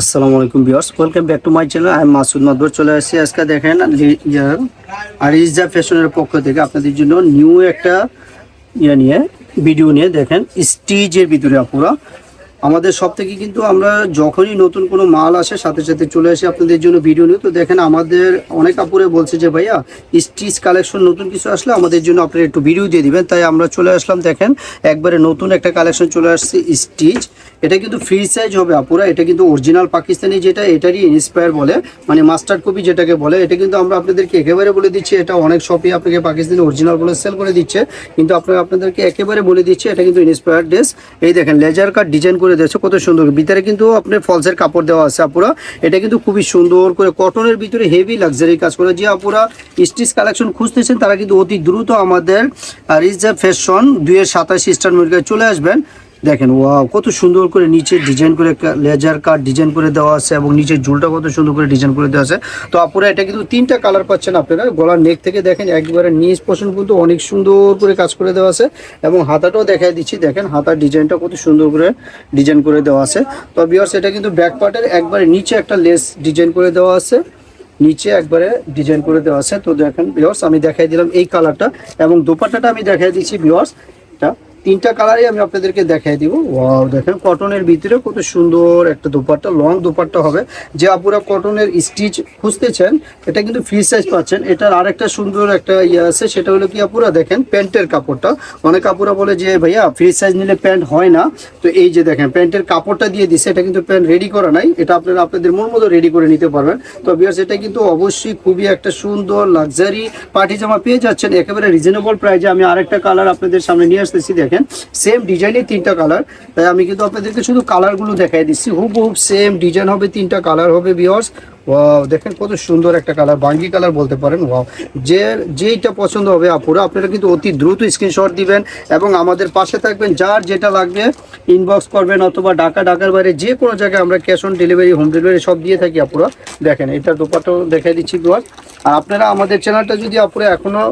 আসসালামু আলাইকুম viewers welcome back to my channel আমি মাসুদ মাদবর চলে আসছি আজকে দেখেন আর ইজা ফ্যাশনের পক্ষ থেকে আপনাদের জন্য নিউ একটা ইয়ে নিয়ে ভিডিও নিয়ে দেখেন স্টিজের ভিতরে আপুরা। আমাদের সব থেকে কিন্তু আমরা যখনই নতুন কোনো মাল আসে, সাথে সাথে চলে আসি আপনাদের জন্য ভিডিও নিয়ে। তো দেখেন আমাদের অনেক আপুরে বলছে যে, ভাইয়া স্টিচ কালেকশন নতুন কিছু আসলে আমাদের জন্য আপনারা একটু ভিডিও দিয়ে দিবেন। তাই আমরা চলে আসলাম, দেখেন, একবারে নতুন একটা কালেকশন চলে আসছে স্টিচ এটা কিন্তু ফ্রি সাইজ হবে আপুরা, এটা কিন্তু অরিজিনাল পাকিস্তানি যেটা, এটারই ইন্সপায়ার বলে মানে মাস্টার কপি যেটাকে বলে, এটা কিন্তু আমরা আপনাদেরকে একেবারে বলে দিচ্ছি, এটা অনেক শপে আপনাকে পাকিস্তানি অরিজিনাল বলে সেল করে দিচ্ছে। কিন্তু আপনারা আপনাদেরকে একেবারে বলে দিচ্ছি, এটা কিন্তু ইন্সপায়ার ড্রেস এই দেখেন লেজার কাট ডিজাইন করে দিয়েছে কত সুন্দর। ভিতরে কিন্তু আপনার ফলসের কাপড় দেওয়া আছে আপুরা। এটা কিন্তু খুবই সুন্দর করে কটনের ভিতরে হেভি লাক্সারি কাজ করে। যে আপুরা স্টিচ কালেকশন খুঁজতেছেন, তারা কিন্তু অতি দ্রুত আমাদের রিজার্ভ ফ্যাশন দুইয়ের সাতাশ স্টার মুরগি চলে আসবেন। দেখেন ওয়াও কত সুন্দর করে নিচে ডিজাইন করে লেজার কাট ডিজাইন করে দেওয়া আছে এবং নিচের ঝুলটা কত সুন্দর করে ডিজাইন করে দেওয়া আছে। তো আপুরা, এটা কিন্তু তিনটা কালার পাচ্ছেন আপনারা। গলার নেক থেকে দেখেন, একবারে নিচ পোর্শন কিন্তু অনেক সুন্দর করে কাজ করে দেওয়া আছে এবং হাতাটাও দেখাই দিচ্ছি। দেখেন, হাতার ডিজাইনটা কত সুন্দর করে ডিজাইন করে দেওয়া আছে। তো বিয়ার্স এটা কিন্তু ব্যাক পার্টের একবারে নিচে একটা লেস ডিজাইন করে দেওয়া আছে। নিচে একবারে ডিজাইন করে দেওয়া আছে। তো দেখেন ভিওর্স আমি দেখাই দিলাম এই কালারটা এবং দোপাট্টাটা আমি দেখাই দিচ্ছি ভিওর্স এটা তিনটা কালারই আমি আপনাদেরকে দেখাই দিব। ওয়াও, দেখেন কটনের ভিতরে কত সুন্দর একটা দোপাট্টা লং দোপাট্টা হবে। যে আপুরা কটনের স্টিচ খুঁজতেছেন, এটা কিন্তু ফ্রি সাইজ পাচ্ছেন। এটার আরেকটা সুন্দর একটা ইয়ে আছে, সেটা হলো কি আপুরা, দেখেন প্যান্টের কাপড়টা। অনেক আপুরা বলে যে, ভাইয়া ফ্রি সাইজ নিলে প্যান্ট হয় না। তো এই যে দেখেন, প্যান্টের কাপড়টা দিয়ে দিছে, এটা কিন্তু প্যান্ট রেডি করা নাই। এটা আপনারা আপনাদের মন মতো রেডি করে নিতে পারবেন। তো বিয়ার্স এটা কিন্তু অবশ্যই খুবই একটা সুন্দর লাক্সারি পার্টি জামা পেয়ে যাচ্ছেন। একেবারে রিজনেবল প্রাইজে আমি আরেকটা কালার আপনাদের সামনে নিয়ে আসতেছি, দেখেন। সেম ডিজাইনের তিনটা কালার তাই আমি কিন্তু আপনাদেরকে শুধু কালারগুলো দেখাই দিচ্ছি। হুবহুব সেম ডিজাইন হবে, তিনটা কালার হবে বিয়ার্স ওয়াও দেখেন কত সুন্দর একটা কালার বাঙ্গি কালার বলতে পারেন ওয়াও যে, যেইটা পছন্দ হবে, আপুরা, আপনারা কিন্তু অতি দ্রুত স্ক্রিনশট দিবেন এবং আমাদের পাশে থাকবেন, যার যেটা লাগবে ইনবক্স করবেন অথবা ঢাকা, ঢাকার বাইরে যে কোনো জায়গায় আমরা cash on delivery home delivery সব দিয়ে থাকি, আপুরা। দেখেন এটা দোপাটাও দেখাই দিচ্ছি দুয়ার আর আপনারা আমাদের চ্যানেলটা যদি আপুরা এখনও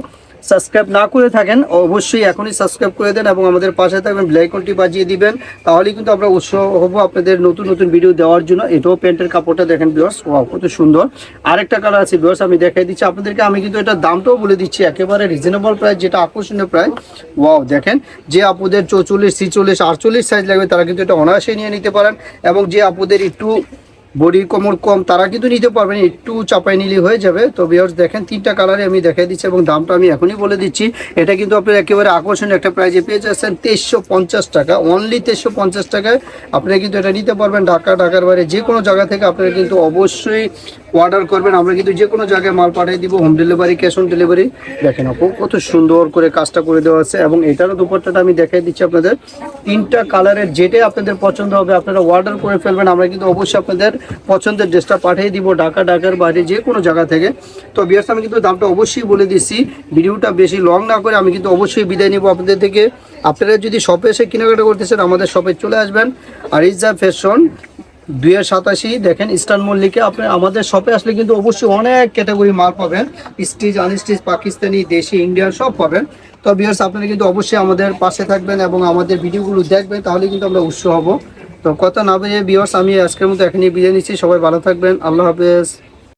সাবস্ক্রাইব না করে থাকেন, অবশ্যই এখনই সাবস্ক্রাইব করে দেন এবং আমাদের পাশে থাকবেন ব্লাইকনটি বাজিয়ে দিবেন। তাহলে কিন্তু আমরা উৎসাহ হব আপনাদের নতুন নতুন ভিডিও দেওয়ার জন্য। এটাও প্যান্টের কাপড়টা দেখেন বিয়স ওয়াও কত সুন্দর। আরেকটা কালার আছে বিয়স আমি দেখাই দিচ্ছি আপনাদেরকে। আমি কিন্তু এটার দামটাও বলে দিচ্ছি, একেবারে রিজনেবল প্রাইস যেটা আকর্ষণীয় প্রাইস ওয়াও দেখেন, যে আপুদের চৌচল্লিশ, ছিচল্লিশ, আটচল্লিশ সাইজ লাগবে, তারা কিন্তু এটা অনায়াসে নিয়ে নিতে পারেন। এবং যে আপুদের একটু বডি কোমর কম, তারা কিন্তু নিতে পারবেন একটু চাপাই নিলে হয়ে যাবে। তো বিয়ার্স দেখেন, তিনটা কালারে আমি দেখাই দিচ্ছি এবং দামটা আমি এখনই বলে দিচ্ছি। এটা কিন্তু আপনার একেবারে আকর্ষণীয় একটা প্রাইজে পেয়ে যাচ্ছেন তেইশশো পঞ্চাশ টাকা অনলি তেইশশো পঞ্চাশ টাকায়। আপনারা কিন্তু এটা নিতে পারবেন ঢাকা, ঢাকার বাইরে যে কোনো জায়গা থেকে আপনারা কিন্তু অবশ্যই অর্ডার করবেন, আমরা কিন্তু যে কোনো জায়গায় মাল পাঠিয়ে দিব home delivery cash on delivery দেখেন আপু, কত সুন্দর করে কাজটা করে দেওয়া আছে, এবং এটারও দুপাট্টাটা আমি দেখাই দিচ্ছি আপনাদের। তিনটা কালারের যেটাই আপনাদের পছন্দ হবে, আপনারা অর্ডার করে ফেলবেন, আমরা কিন্তু অবশ্যই আপনাদের পছন্দের ড্রেসটা পাঠিয়ে দিব, ঢাকা, ঢাকার বাইরে যে কোনো জায়গা থেকে। তো বিয়ার্স আমি কিন্তু দামটা অবশ্যই বলে দিচ্ছি, ভিডিওটা বেশি লং না করে আমি কিন্তু অবশ্যই বিদায় নিব আপনাদের থেকে। আপনারা যদি শপে এসে কেনাকাটা করতেছেন আমাদের শপে চলে আসবেন আর ইজা ফ্যাশন দুই হাজার সাতাশি, দেখেন ইস্টার্ন মল্লিকে আপনি আমাদের শপে আসলে কিন্তু অবশ্যই অনেক ক্যাটাগরি মাল পাবেন। স্টিচ আনস্টিচ পাকিস্তানি, দেশি, ইন্ডিয়ান সব পাবেন। তো বিয়ার্স আপনারা কিন্তু অবশ্যই আমাদের পাশে থাকবেন এবং আমাদের ভিডিওগুলো দেখবেন, তাহলে কিন্তু আমরা উৎস হব। তো কথা না বেরিয়ে বিয়ার্স আমি আজকের মতো এখানে বিদায় নিচ্ছি। সবাই ভালো থাকবেন। আল্লাহ হাফেজ।